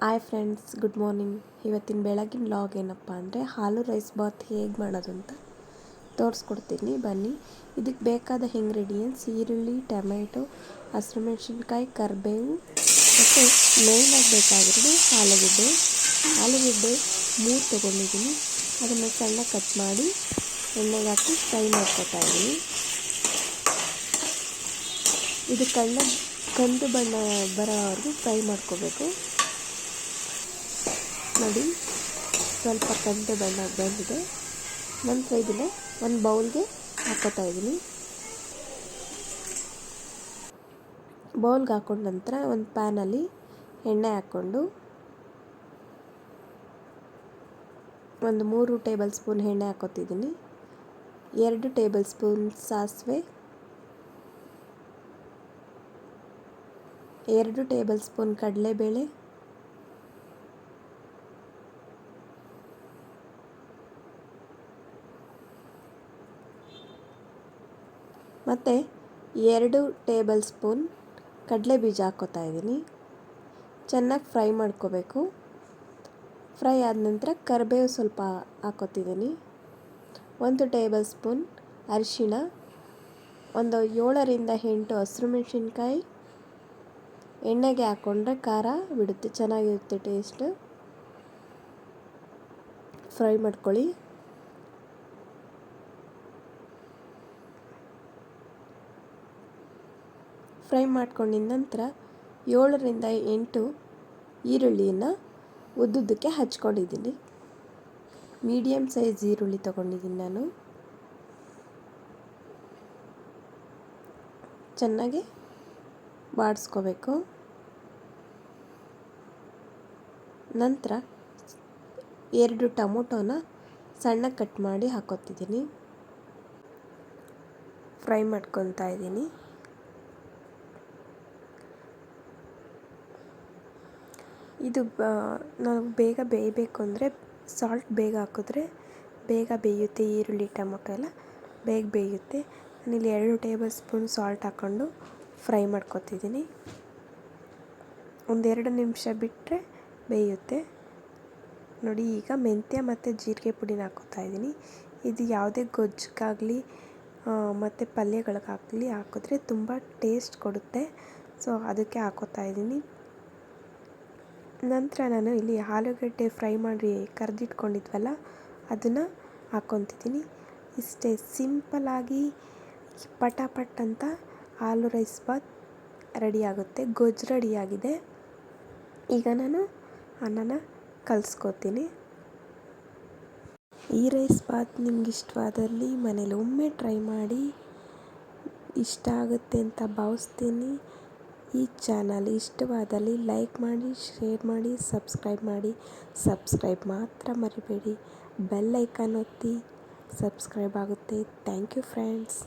Hi friends good morning ಇವತ್ತಿನ ಬೆಳಗಿನ log ಏನಪ್ಪ ಅಂದರೆ ಹಾಲು ರೈಸ್ ಬಾತ್ ಹೇಗೆ ಮಾಡೋದು ಅಂತ ತೋರಿಸ್ಕೊಡ್ತೀನಿ. ಬನ್ನಿ. ಇದಕ್ಕೆ ಬೇಕಾದ ಇಂಗ್ರೀಡಿಯೆಂಟ್ಸ್ ಈರುಳ್ಳಿ ಟೊಮೆಟೊ ಹಸಿರುಮೆಣ್ಸಿನ್ಕಾಯಿ ಕರಿಬೇವು ಮತ್ತು ಮೇಯ್ನಾಗಿ ಬೇಕಾಗಿರೋದು ಆಲೂಗಡ್ಡೆ. ಆಲೂಗಡ್ಡೆ ಮೂರು ತೊಗೊಂಡಿದ್ದೀನಿ. ಅದನ್ನು ಸಣ್ಣ ಕಟ್ ಮಾಡಿ ಎಣ್ಣೆಗೆ ಹಾಕಿ ಫ್ರೈ ಮಾಡ್ಕೊತಾ ಇದ್ದೀನಿ. ಇದು ಕಣ್ಣ, ಕಂದು ಬಣ್ಣ ಬರೋವರೆಗೂ ಫ್ರೈ ಮಾಡ್ಕೋಬೇಕು. ನೋಡಿ. ಸ್ವಲ್ಪ ಕಂದು ಬಣ್ಣ ಬಂದಿದೆ. ನಂತರ ಇದನ್ನು ಒಂದು ಬೌಲ್ಗೆ ಹಾಕೋತಾ ಇದ್ದೀನಿ. ಬೌಲ್ಗೆ ಹಾಕೊಂಡ ನಂತರ ಒಂದು ಪ್ಯಾನಲ್ಲಿ ಎಣ್ಣೆ ಹಾಕ್ಕೊಂಡು ಒಂದು ಮೂರು ಟೇಬಲ್ ಸ್ಪೂನ್ ಎಣ್ಣೆ ಹಾಕೋತಿದ್ದೀನಿ. ಎರಡು ಟೇಬಲ್ ಸ್ಪೂನ್ ಸಾಸಿವೆ. ಎರಡು ಟೇಬಲ್ ಸ್ಪೂನ್ ಕಡಲೆಬೇಳೆ. ಮತ್ತು ಎರಡು ಟೇಬಲ್ ಸ್ಪೂನ್ ಕಡಲೆ ಬೀಜ ಹಾಕ್ಕೋತಾ ಇದ್ದೀನಿ. ಚೆನ್ನಾಗಿ ಫ್ರೈ ಮಾಡ್ಕೋಬೇಕು. ಫ್ರೈ ಆದ ನಂತರ ಕರಿಬೇವು ಸ್ವಲ್ಪ ಹಾಕೋತಿದ್ದೀನಿ ಒಂದು ಟೇಬಲ್ ಸ್ಪೂನ್ ಅರಿಶಿಣ, ಒಂದು ಏಳರಿಂದ ಎಂಟು ಹಸಿರು ಮೆಣಸಿನ್ಕಾಯಿ, ಎಣ್ಣೆಗೆ ಹಾಕ್ಕೊಂಡ್ರೆ ಖಾರ ಬಿಡುತ್ತೆ, ಚೆನ್ನಾಗಿರುತ್ತೆ ಟೇಸ್ಟ್. ಫ್ರೈ ಮಾಡ್ಕೊಳ್ಳಿ. ಫ್ರೈ ಮಾಡ್ಕೊಂಡಿದ್ದ ನಂತರ ಏಳರಿಂದ ಎಂಟು ಈರುಳ್ಳಿಯನ್ನು ಉದ್ದುದ್ದಕ್ಕೆ ಹಚ್ಕೊಂಡಿದ್ದೀನಿ. ಮೀಡಿಯಮ್ ಸೈಜ್ ಈರುಳ್ಳಿ ತೊಗೊಂಡಿದ್ದೀನಿ ನಾನು. ಚೆನ್ನಾಗಿ ಬಾಡಿಸ್ಕೋಬೇಕು. ನಂತರ ಎರಡು ಟೊಮೊಟೊನ ಸಣ್ಣ ಕಟ್ ಮಾಡಿ ಹಾಕೋತಿದ್ದೀನಿ. ಫ್ರೈ ಮಾಡ್ಕೊತಾ ಇದ್ದೀನಿ. ಇದು ನಾವು ಬೇಗ ಬೇಯಬೇಕು ಅಂದರೆ ಸಾಲ್ಟ್ ಬೇಗ ಹಾಕಿದ್ರೆ ಬೇಗ ಬೇಯುತ್ತೆ ಈರುಳ್ಳಿ ಟೊಮೊಟೊ ಎಲ್ಲ, ಬೇಗ ಬೇಯುತ್ತೆ. ನಾನಿಲ್ಲಿ ಎರಡು ಟೇಬಲ್ ಸ್ಪೂನ್ ಸಾಲ್ಟ್ ಹಾಕ್ಕೊಂಡು ಫ್ರೈ ಮಾಡ್ಕೊತಿದ್ದೀನಿ. ಒಂದೆರಡು ನಿಮಿಷ ಬಿಟ್ಟರೆ ಬೇಯುತ್ತೆ. ನೋಡಿ, ಈಗ ಮೆಂತ್ಯ ಮತ್ತು ಜೀರಿಗೆ ಪುಡಿನ ಹಾಕೋತಾ ಇದ್ದೀನಿ. ಇದು ಯಾವುದೇ ಗೊಜ್ಜಿಗಾಗಲಿ ಮತ್ತು ಪಲ್ಯಗಳಿಗಾಗಲಿ ಹಾಕಿದ್ರೆ ತುಂಬ ಟೇಸ್ಟ್ ಕೊಡುತ್ತೆ. ಸೊ ಅದಕ್ಕೆ ಹಾಕೋತಾ ಇದ್ದೀನಿ. ನಂತರ ನಾನು ಇಲ್ಲಿ ಆಲೂಗಡ್ಡೆ ಫ್ರೈ ಮಾಡಿ ಕರೆದಿಟ್ಕೊಂಡಿದ್ವಲ್ಲ, ಅದನ್ನು ಹಾಕ್ಕೊತಿದ್ದೀನಿ. ಇಷ್ಟೇ ಸಿಂಪಲಾಗಿ ಪಟಾಪಟ್ ಅಂತ ಆಲೂ ರೈಸ್ ಬಾತ್ ರೆಡಿಯಾಗುತ್ತೆ ಗೊಜ್ಜು ರೆಡಿಯಾಗಿದೆ ಈಗ ನಾನು ಅನ್ನನ ಕಲಿಸ್ಕೋತೀನಿ. ಈ ರೈಸ್ ಬಾತ್ ನಿಮ್ಗೆ ಇಷ್ಟವಾದಲ್ಲಿ ಮನೇಲಿ ಒಮ್ಮೆ ಟ್ರೈ ಮಾಡಿ, ಇಷ್ಟ ಆಗುತ್ತೆ ಅಂತ ಭಾವಿಸ್ತೀನಿ. ಈ ಚಾನಲ್ ಇಷ್ಟವಾದಲ್ಲಿ ಲೈಕ್ ಮಾಡಿ, ಶೇರ್ ಮಾಡಿ, ಸಬ್ಸ್ಕ್ರೈಬ್ ಮಾಡಿ. ಸಬ್ಸ್ಕ್ರೈಬ್ ಮಾತ್ರ ಮರಿಬೇಡಿ. ಬೆಲ್ ಐಕಾನ್ ಒತ್ತಿ ಸಬ್ಸ್ಕ್ರೈಬ್ ಆಗುತ್ತೆ. Thank you friends.